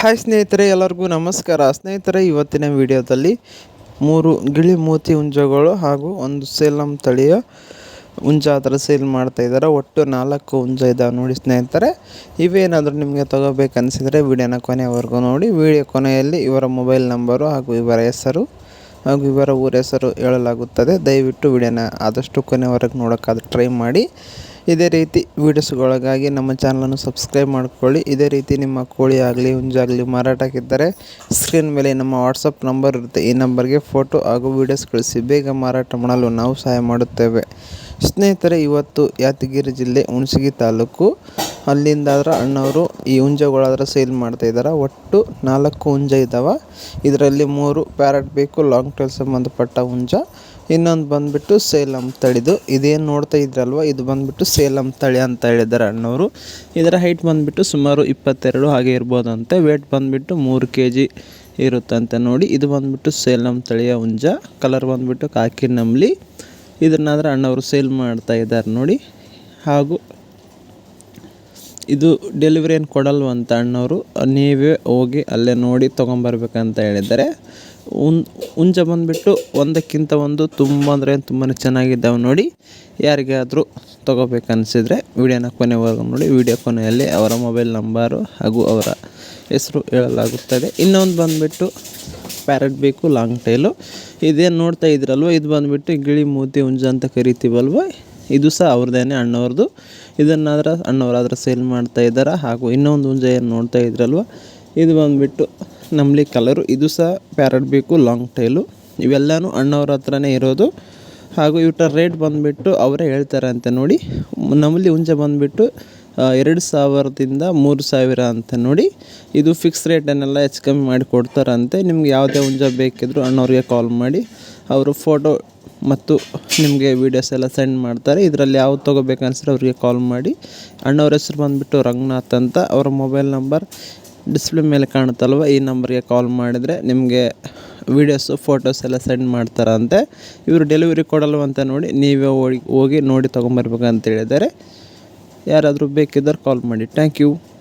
Hi ಸ್ನೇಹಿತರೆ, ಎಲ್ಲರಿಗೂ ನಮಸ್ಕಾರ. ಸ್ನೇಹಿತರೆ, ಇವತ್ತಿನ ವಿಡಿಯೋದಲ್ಲಿ ಮೂರು ಗಿಳಿ ಮೂತಿ ಹುಂಜಗಳು ಹಾಗೂ ಒಂದು ಸೇಲಂ ತಳಿಯ ಹುಂಜ ಥರ ಸೇಲ್ ಮಾಡ್ತಾ ಇದ್ದಾರೆ. ಒಟ್ಟು ನಾಲ್ಕು ಹುಂಜ ಇದ್ದಾವೆ ನೋಡಿ ಸ್ನೇಹಿತರೆ. ಇವೇನಾದರೂ ನಿಮಗೆ ತೊಗೋಬೇಕನ್ನಿಸಿದರೆ ವಿಡಿಯೋನ ಕೊನೆವರೆಗೂ ನೋಡಿ. ವಿಡಿಯೋ ಕೊನೆಯಲ್ಲಿ ಇವರ ಮೊಬೈಲ್ ನಂಬರು ಹಾಗೂ ಇವರ ಹೆಸರು. ಹಾಗೂ ಇವರ ಊರ ಹೆಸರು ಹೇಳಲಾಗುತ್ತದೆ. ದಯವಿಟ್ಟು ವಿಡಿಯೋನ ಆದಷ್ಟು ಕೊನೆವರೆಗೆ ನೋಡೋಕ್ಕಾದ ಟ್ರೈ ಮಾಡಿ. ಇದೇ ರೀತಿ ವೀಡಿಯೋಸ್ಗಳಿಗಾಗಿ ನಮ್ಮ ಚಾನಲನ್ನು ಸಬ್ಸ್ಕ್ರೈಬ್ ಮಾಡ್ಕೊಳ್ಳಿ. ಇದೇ ರೀತಿ ನಿಮ್ಮ ಕೋಳಿ ಆಗಲಿ ಹುಂಜಾಗಲಿ ಮಾರಾಟಕ್ಕಿದ್ದರೆ ಸ್ಕ್ರೀನ್ ಮೇಲೆ ನಮ್ಮ ವಾಟ್ಸಪ್ ನಂಬರ್ ಇರುತ್ತೆ. ಈ ನಂಬರ್ಗೆ ಫೋಟೋ ಹಾಗೂ ವೀಡಿಯೋಸ್ ಕಳಿಸಿ. ಬೇಗ ಮಾರಾಟ ಮಾಡಲು ನಾವು ಸಹಾಯ ಮಾಡುತ್ತೇವೆ. ಸ್ನೇಹಿತರೆ, ಇವತ್ತು ಯಾದಗಿರಿ ಜಿಲ್ಲೆ ಹುಣಸಗಿ ತಾಲೂಕು ಅಲ್ಲಿಂದಾದ್ರೆ ಅಣ್ಣವರು ಈ ಹುಂಜಗಳಾದ್ರೆ ಸೇಲ್ ಮಾಡ್ತಾ ಇದ್ದಾರೆ ಒಟ್ಟು ನಾಲ್ಕು ಹುಂಜ ಇದ್ದಾವೆ ಇದರಲ್ಲಿ ಮೂರು ಪ್ಯಾರಟ್ ಬೇಕು ಲಾಂಗ್ ಟೈಲ್ ಸಂಬಂಧಪಟ್ಟ ಹುಂಜ. ಇನ್ನೊಂದು ಬಂದುಬಿಟ್ಟು ಸೇಲಂ ತಳಿದು. ಇದೇನು ನೋಡ್ತಾ ಇದ್ರಲ್ವ? ಇದು ಬಂದುಬಿಟ್ಟು ಸೇಲಂ ತಳಿ ಅಂತ ಹೇಳಿದ್ದಾರೆ ಅಣ್ಣವರು. ಇದರ ಹೈಟ್ ಬಂದುಬಿಟ್ಟು ಸುಮಾರು ಇಪ್ಪತ್ತೆರಡು ಹಾಗೆ ಇರ್ಬೋದಂತೆ. ವೇಟ್ ಬಂದುಬಿಟ್ಟು ಮೂರು ಕೆ ಜಿ ಇರುತ್ತಂತೆ ನೋಡಿ. ಇದು ಬಂದುಬಿಟ್ಟು ಸೇಲಂ ತಳಿಯ ಹುಂಜ. ಕಲರ್ ಬಂದುಬಿಟ್ಟು ಕಾಕಿ ನಂಬ್ಲಿ ಇದನ್ನಾದ್ರೆ ಅಣ್ಣವರು ಸೇಲ್ ಮಾಡ್ತಾ ಇದ್ದಾರೆ ನೋಡಿ. ಹಾಗೂ ಇದು ಡೆಲಿವರಿ ಏನು ಕೊಡಲ್ವ ಅಂತ ಅಣ್ಣವರು, ನೀವೇ ಹೋಗಿ ಅಲ್ಲೇ ನೋಡಿ ತೊಗೊಂಬರ್ಬೇಕಂತ ಹೇಳಿದ್ದಾರೆ. ಉನ್ ಹುಂಜ ಬಂದುಬಿಟ್ಟು ಒಂದಕ್ಕಿಂತ ಒಂದು ತುಂಬ ಅಂದರೆ ತುಂಬಾ ಚೆನ್ನಾಗಿದ್ದಾವೆ ನೋಡಿ. ಯಾರಿಗಾದರೂ ತೊಗೋಬೇಕನ್ಸಿದ್ರೆ ವೀಡಿಯೋನ ಕೊನೆವರೆಗೂ ನೋಡಿ. ವೀಡಿಯೋ ಕೊನೆಯಲ್ಲಿ ಅವರ ಮೊಬೈಲ್ ನಂಬರು ಹಾಗೂ ಅವರ ಹೆಸರು ಹೇಳಲಾಗುತ್ತದೆ. ಇನ್ನೊಂದು ಬಂದುಬಿಟ್ಟು ಪ್ಯಾರೆಟ್ ಬೇಕು ಲಾಂಗ್ ಟೈಲು ಇದೇನು ನೋಡ್ತಾ ಇದ್ರಲ್ವ? ಇದು ಬಂದುಬಿಟ್ಟು ಗಿಳಿ, ಮೂತಿ ಹುಂಜ ಅಂತ ಕರಿತೀವಲ್ವ? ಇದು ಸಹ ಅವ್ರದ್ದೇನೆ ಅಣ್ಣವ್ರದ್ದು. ಇದನ್ನಾದ್ರೆ ಅಣ್ಣವರಾದ್ರೆ ಸೇಲ್ ಮಾಡ್ತಾ ಇದ್ದಾರೆ? ಹಾಗೂ ಇನ್ನೊಂದು ಹುಂಜ ಏನು ನೋಡ್ತಾ ಇದ್ರಲ್ವ? ಇದು ಬಂದುಬಿಟ್ಟು ನಮ್ಲಿ ಕಲರು ಇದು ಸಹ ಪ್ಯಾರಟ್ ಬೇಕು ಲಾಂಗ್ ಟೈಲು ಇವೆಲ್ಲನೂ ಅಣ್ಣವ್ರ ಹತ್ರನೇ ಇರೋದು. ಹಾಗೂ ಇವಟ ರೇಟ್ ಬಂದುಬಿಟ್ಟು ಅವರೇ ಹೇಳ್ತಾರೆ ಅಂತ ನೋಡಿ. ನಮ್ಮಲ್ಲಿ ಹುಂಜ ಬಂದುಬಿಟ್ಟು ಎರಡು ಸಾವಿರದಿಂದ ಮೂರು ಸಾವಿರ ಅಂತ ನೋಡಿ. ಇದು ಫಿಕ್ಸ್ ರೇಟನ್ನೆಲ್ಲ ಹೆಚ್ಚು ಕಮ್ಮಿ ಮಾಡಿ ಕೊಡ್ತಾರಂತೆ. ನಿಮ್ಗೆ ಯಾವುದೇ ಹುಂಜ ಬೇಕಿದ್ದರೂ ಅಣ್ಣವ್ರಿಗೆ ಕಾಲ್ ಮಾಡಿ. ಅವರು ಫೋಟೋ ಮತ್ತು ನಿಮಗೆ ವೀಡಿಯೋಸ್ ಎಲ್ಲ ಸೆಂಡ್ ಮಾಡ್ತಾರೆ. ಇದರಲ್ಲಿ ಯಾವ್ದು ತೊಗೋಬೇಕು ಅನ್ಸಿದ್ರೆ ಅವರಿಗೆ ಕಾಲ್ ಮಾಡಿ. ಅಣ್ಣವ್ರ ಹೆಸ್ರು ಬಂದುಬಿಟ್ಟು ರಂಗನಾಥ್ ಅಂತ. ಅವರ ಮೊಬೈಲ್ ನಂಬರ್ ಡಿಸ್ಪ್ಲೇ ಮೇಲೆ ಕಾಣುತ್ತಲ್ವ? ಈ ನಂಬರ್ಗೆ ಕಾಲ್ ಮಾಡಿದರೆ ನಿಮಗೆ ವೀಡಿಯೋಸು, ಫೋಟೋಸ್ ಎಲ್ಲ ಸೆಂಡ್ ಮಾಡ್ತಾರಂತೆ. ಇವರು ಡೆಲಿವರಿ ಕೊಡಲ್ವಂತ ನೋಡಿ ನೀವೇ ಹೋಗಿ ಹೋಗಿ ನೋಡಿ ತೊಗೊಂಬರ್ಬೇಕಂತ ಹೇಳಿದ್ದಾರೆ. ಯಾರಾದರೂ ಬೇಕಿದ್ದರೆ ಕಾಲ್ ಮಾಡಿ. Thank you.